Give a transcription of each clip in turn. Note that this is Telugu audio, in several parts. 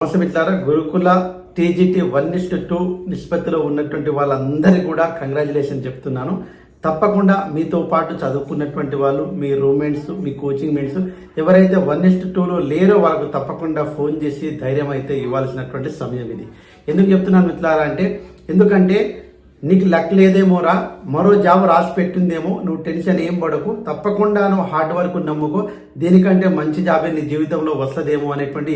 మిత్రులారా గురుకుల టీజీటీ వన్ ఇస్ట్ టూ నిష్పత్తిలో ఉన్నటువంటి వాళ్ళందరికీ కూడా కంగ్రాచులేషన్ చెప్తున్నాను. తప్పకుండా మీతో పాటు చదువుకున్నటువంటి వాళ్ళు మీ రూమ్మేట్స్ మీ కోచింగ్ మేట్స్ ఎవరైతే వన్ ఇస్ట్ టూలో లేరో వాళ్ళకు తప్పకుండా ఫోన్ చేసి ధైర్యం అయితే ఇవ్వాల్సినటువంటి సమయం ఇది. ఎందుకు చెప్తున్నాను మిత్రులారా అంటే ఎందుకంటే నీకు లక్ లేదేమోరా మరో జాబ్ రాసి పెట్టిందేమో నువ్వు టెన్షన్ ఏం పడకు తప్పకుండా నువ్వు హార్డ్ వర్క్ నమ్ముకో దీనికంటే మంచి జాబే నీ జీవితంలో వస్తుందేమో అనేటువంటి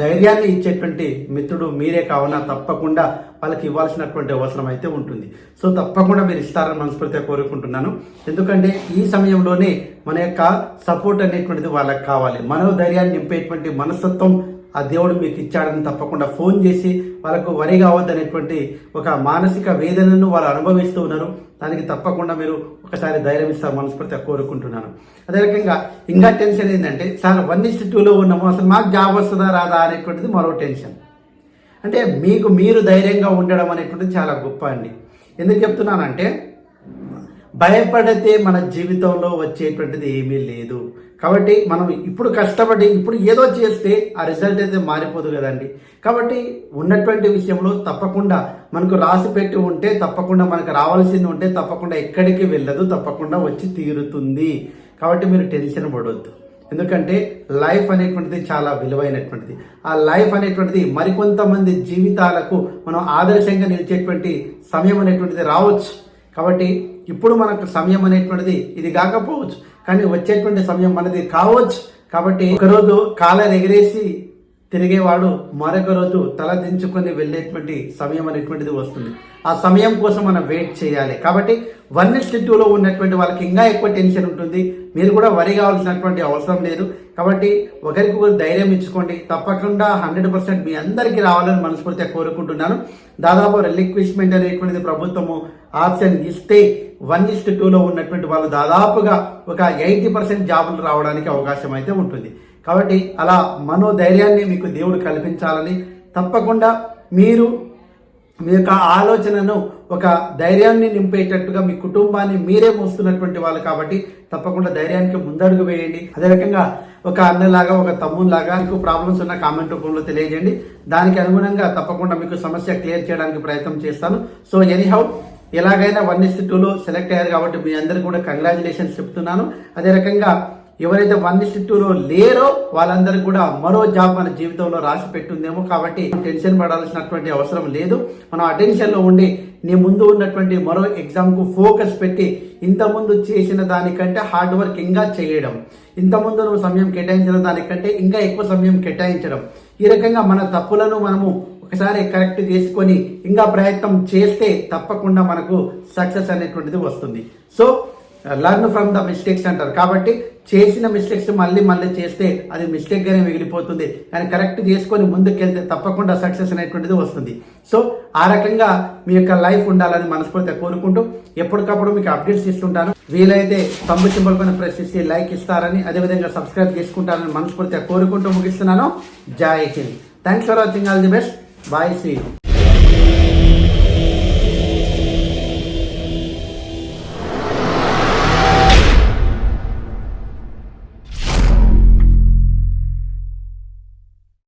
ధైర్యాన్ని ఇచ్చేటువంటి మిత్రుడు మీరే కావున తప్పకుండా వాళ్ళకి ఇవ్వాల్సినటువంటి అవసరం అయితే ఉంటుంది. సో తప్పకుండా మీరు ఇస్తారని మనస్ఫూర్తిగా కోరుకుంటున్నాను. ఎందుకంటే ఈ సమయంలోనే మన యొక్క సపోర్ట్ అనేటువంటిది వాళ్ళకి కావాలి. మనోధైర్యాన్ని నింపేటువంటి మనస్తత్వం ఆ దేవుడు మీకు ఇచ్చాడని తప్పకుండా ఫోన్ చేసి వాళ్ళకు వరి కావద్దనేటువంటి ఒక మానసిక వేదనను వాళ్ళు అనుభవిస్తూ ఉన్నారు. దానికి తప్పకుండా మీరు ఒకసారి ధైర్యం ఇస్తారు మనస్ఫూర్తిగా కోరుకుంటున్నాను. అదే రకంగా ఇంకా టెన్షన్ ఏంటంటే సార్ వన్ ఇస్ట్ టూలో ఉన్నాము. అసలు మాకు జాబ్ వస్తుందా రాదా? అనేటువంటిది మరో టెన్షన్ అంటే మీకు మీరు ధైర్యంగా ఉండడం అనేటువంటిది చాలా గొప్ప అండి. ఎందుకు చెప్తున్నానంటే భయపడితే మన జీవితంలో వచ్చేటువంటిది ఏమీ లేదు. కాబట్టి మనం ఇప్పుడు కష్టపడి ఇప్పుడు ఏదో చేస్తే ఆ రిజల్ట్ అయితే మారిపోదు కదండి. కాబట్టి ఉన్నటువంటి విషయంలో తప్పకుండా మనకు రాసి పెట్టి ఉంటే తప్పకుండా మనకు రావాల్సింది ఉంటే తప్పకుండా ఎక్కడికి వెళ్ళదు తప్పకుండా వచ్చి తీరుతుంది. కాబట్టి మీరు టెన్షన్ పడవద్దు ఎందుకంటే లైఫ్ అనేటువంటిది చాలా విలువైనటువంటిది. ఆ లైఫ్ అనేటువంటిది మరికొంతమంది జీవితాలకు మనం ఆదర్శంగా నిలిచేటువంటి సమయం అనేటువంటిది రావచ్చు. కాబట్టి ఇప్పుడు మనకు సమయం అనేటువంటిది ఇది కాకపోవచ్చు. కానీ వచ్చేటువంటి సమయం మనది కావచ్చు. కాబట్టి ఒకరోజు కాలర్ ఎగిరేసి తిరిగేవాడు మరొక రోజు తల దించుకొని వెళ్ళేటువంటి సమయం అనేటువంటిది వస్తుంది. ఆ సమయం కోసం మనం వెయిట్ చేయాలి. కాబట్టి వన్ నెక్స్ట్ టూలో ఉన్నటువంటి వాళ్ళకి ఇంకా ఎక్కువ టెన్షన్ ఉంటుంది. మీరు కూడా వరి కావాల్సినటువంటి అవసరం లేదు. కాబట్టి ఒకరికొకరు ధైర్యం ఇచ్చుకోండి. తప్పకుండా హండ్రెడ్ పర్సెంట్ మీ అందరికీ రావాలని మనస్ఫూర్తిగా కోరుకుంటున్నాను. దాదాపు రిలిక్విష్మెంట్ అనేటువంటిది ప్రభుత్వము ఆప్షన్ ఇస్తే వన్ ఇస్ట్ టూలో ఉన్నటువంటి వాళ్ళు దాదాపుగా ఒక ఎయిటీ పర్సెంట్ జాబులు రావడానికి అవకాశం అయితే ఉంటుంది. కాబట్టి అలా మనోధైర్యాన్ని మీకు దేవుడు కల్పించాలని తప్పకుండా మీరు మీ యొక్క ఆలోచనను ఒక ధైర్యాన్ని నింపేటట్టుగా మీ కుటుంబాన్ని మీరే మోస్తున్నటువంటి వాళ్ళు కాబట్టి తప్పకుండా ధైర్యానికి ముందడుగు వేయండి. అదే రకంగా ఒక అన్నలాగా ఒక తమ్ములాగా మీకు ప్రాబ్లమ్స్ ఉన్న కామెంట్ రూపంలో తెలియజేయండి. దానికి అనుగుణంగా తప్పకుండా మీకు సమస్య క్లియర్ చేయడానికి ప్రయత్నం చేస్తాను. సో ఎనీహౌ ఎలాగైనా వన్ ఇస్ టూలో సెలెక్ట్ అయ్యారు కాబట్టి మీ అందరికీ కూడా కంగ్రాచులేషన్స్ చెప్తున్నాను. అదే రకంగా ఎవరైతే వన్ ఇస్ టూలో లేరో వాళ్ళందరికీ కూడా మరో జాబ్ మన జీవితంలో రాసి పెట్టుందేమో కాబట్టి టెన్షన్ పడాల్సినటువంటి అవసరం లేదు. మనం అటెన్షన్లో ఉండి నీ ముందు ఉన్నటువంటి మరో ఎగ్జామ్కు ఫోకస్ పెట్టి ఇంతకుముందు చేసిన దానికంటే హార్డ్ వర్క్ ఇంకా చేయడం ఇంతకుముందు నువ్వు సమయం కేటాయించిన దానికంటే ఇంకా ఎక్కువ సమయం కేటాయించడం ఈ రకంగా మన తప్పులను మనము ఒకసారి కరెక్ట్ చేసుకొని ఇంకా ప్రయత్నం చేస్తే తప్పకుండా మనకు సక్సెస్ అనేటువంటిది వస్తుంది. So learn from the mistakes అంటారు. కాబట్టి చేసిన మిస్టేక్స్ మళ్ళీ మళ్ళీ చేస్తే అది మిస్టేక్గానే మిగిలిపోతుంది. కానీ కరెక్ట్ చేసుకొని ముందుకెళ్తే తప్పకుండా సక్సెస్ అనేటువంటిది వస్తుంది. సో ఆ రకంగా మీ యొక్క లైఫ్ ఉండాలని మనస్ఫూర్తిగా కోరుకుంటూ ఎప్పటికప్పుడు మీకు అప్డేట్స్ ఇస్తుంటాను. వీలైతే తమ్ము సింబల్ పైన ప్రెస్ చేసి లైక్ ఇస్తారని అదేవిధంగా సబ్స్క్రైబ్ చేసుకుంటారని మనస్ఫూర్తిగా కోరుకుంటూ ముగిస్తున్నాను. Jai Hind. Thanks for watching all the best bye see